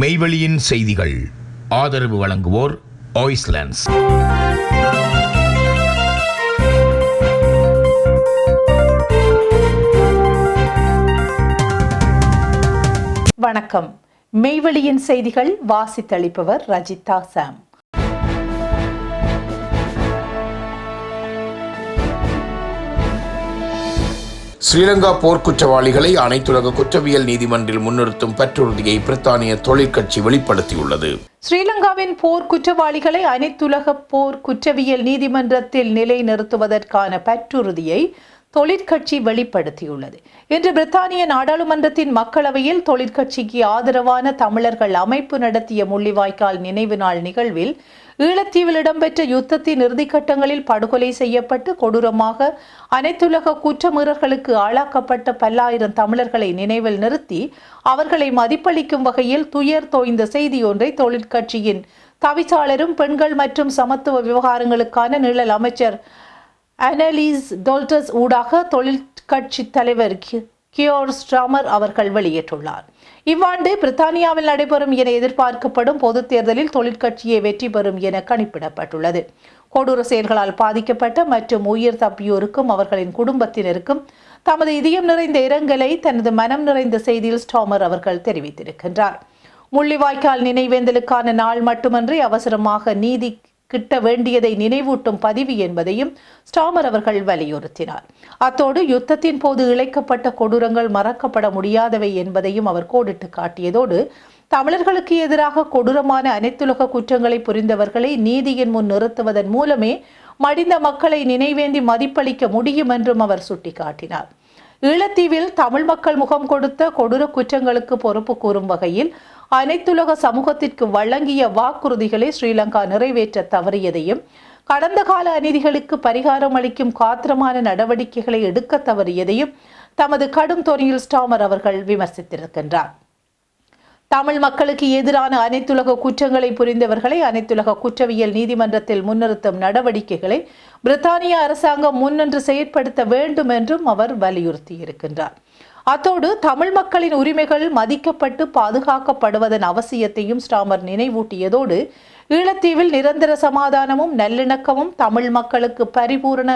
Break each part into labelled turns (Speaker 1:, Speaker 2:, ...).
Speaker 1: மெய்வெளியின் செய்திகள். ஆதரவு வழங்குவோர் ஆய்ஸ்லாண்ட்ஸ்
Speaker 2: வணக்கம். மெய்வெளியின் செய்திகள் வாசித்தளிப்பவர் ரஜிதா சாம்.
Speaker 1: ஸ்ரீலங்கா போர்க்குற்றவாளிகளை அனைத்துலக குற்றவியல் நீதிமன்றில் முன்னிறுத்தும் பற்றுறுதியை பிரித்தானிய தொழிற்கட்சி வெளிப்படுத்தியுள்ளது.
Speaker 2: ஸ்ரீலங்காவின் போர் குற்றவாளிகளை அனைத்துலக போர் குற்றவியல் நீதிமன்றத்தில் நிலைநிறுத்துவதற்கான பற்றுறுதியை தொழிற்கட்சி வெளிப்படுத்தியுள்ளது. இன்று பிரித்தானிய நாடாளுமன்றத்தின் மக்களவையில் தொழிற்கட்சிக்கு ஆதரவான தமிழர்கள் அமைப்பு நடத்திய முள்ளிவாய்க்கால் நினைவு நாள் நிகழ்வில் ஈழத்தீவில் இடம்பெற்ற யுத்தத்தின் இறுதிக்கட்டங்களில் படுகொலை செய்யப்பட்டு கொடூரமாக அனைத்துலக குற்றமீறல்களுக்கு ஆளாக்கப்பட்ட பல்லாயிரம் தமிழர்களை நினைவில் நிறுத்தி அவர்களை மதிப்பளிக்கும் வகையில் துயர் தோய்ந்த செய்தியொன்றை தொழிற்கட்சியின் தவிசாளரும் பெண்கள் மற்றும் சமத்துவ விவகாரங்களுக்கான நிழல் அமைச்சர் அனலீஸ் டோல்டஸ் ஊடாக தொழிற்கட்சி தலைவர் கியோர் ஸ்ட்ராமர் அவர்கள் வெளியிட்டுள்ளார். இவ்வாண்டு பிரித்தானியாவில் நடைபெறும் என எதிர்பார்க்கப்படும் பொதுத் தேர்தலில் தொழிற்கட்சியே வெற்றி பெறும் என கணிப்பிடப்பட்டுள்ளது. கொடூர செயல்களால் பாதிக்கப்பட்ட மற்றும் உயிர் தப்பியோருக்கும் அவர்களின் குடும்பத்தினருக்கும் தமது இதயம் நிறைந்த இரங்கலை தனது மனம் நிறைந்த செய்தியில் ஸ்டாமர் அவர்கள் தெரிவித்திருக்கின்றார். முள்ளிவாய்க்கால் நினைவேந்தலுக்கான நாள் மட்டுமன்றி அவசரமாக நீதி கிட்ட வேண்டியதை நினைவூட்டும் பதிவு என்பதையும் ஸ்டாமர் அவர்கள் வலியுறுத்தினார். அத்தோடு யுத்தத்தின் போது இழைக்கப்பட்ட கொடூரங்கள் மறக்கப்பட முடியாதவை என்பதையும் அவர் கோடிட்டு காட்டியதோடு தமிழர்களுக்கு எதிராக கொடூரமான அனைத்துலக குற்றங்களை புரிந்தவர்களை நீதியின் முன் நிறுத்துவதன் மூலமே மடிந்த மக்களை நினைவேந்தி மதிப்பளிக்க முடியும் என்றும் அவர் சுட்டிக்காட்டினார். ஈழத்தீவில் தமிழ் மக்கள் முகம் கொடுத்த கொடூர குற்றங்களுக்கு பொறுப்பு கூறும் வகையில் அனைத்துலக சமூகத்திற்கு வழங்கிய வாக்குறுதிகளை ஸ்ரீலங்கா நிறைவேற்ற தவறியதையும் கடந்த கால அநீதிகளுக்கு பரிகாரம் அளிக்கும் காத்திரமான நடவடிக்கைகளை எடுக்க தவறியதையும் தமது கடும் துறையில் ஸ்டாமர் அவர்கள் விமர்சித்திருக்கின்றார். தமிழ் மக்களுக்கு எதிரான அனைத்துலக குற்றங்களை புரிந்தவர்களை அனைத்துலக குற்றவியல் நீதிமன்றத்தில் முன்னிறுத்தும் நடவடிக்கைகளை பிரித்தானிய அரசாங்கம் முன்னின்று செயற்படுத்த வேண்டும் என்றும் அவர் வலியுறுத்தியிருக்கின்றார். அத்தோடு தமிழ் மக்களின் உரிமைகள் மதிக்கப்பட்டு பாதுகாக்கப்படுவதன் அவசியத்தையும் ஸ்டாமர் நினைவூட்டியதோடு ஈழத்தீவில் நிரந்தர சமாதானமும் நல்லிணக்கமும் தமிழ் மக்களுக்கு பரிபூரண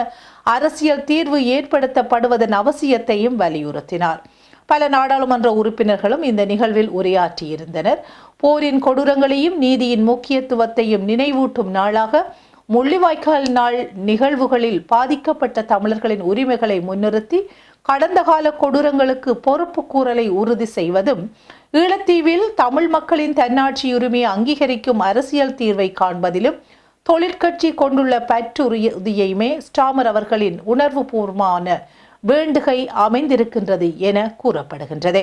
Speaker 2: அரசியல் தீர்வு ஏற்படுத்தப்படுவதன் அவசியத்தையும் வலியுறுத்தினார். பல நாடாளுமன்ற உறுப்பினர்களும் இந்த நிகழ்வில் உரையாற்றியிருந்தனர். போரின் கொடூரங்களையும் நீதியின் முக்கியத்துவத்தையும் நினைவூட்டும் நாளாக முள்ளிவாய்க்கால் நாள் நிகழ்வுகளில் பாதிக்கப்பட்ட தமிழர்களின் உரிமைகளை முன்னிறுத்தி கடந்த கால கொடூரங்களுக்கு பொறுப்பு கூறலை உறுதி செய்வதும் ஈழத்தீவில் தமிழ் மக்களின் தன்னாட்சி உரிமையை அங்கீகரிக்கும் அரசியல் தீர்வை காண்பதிலும் தொழிற்கட்சி கொண்டுள்ள பற்றுறுதியுமே ஸ்டாமர் அவர்களின் உணர்வுபூர்வமான வேண்டுகை அமைந்திருக்கின்றது என கூறப்படுகின்றது.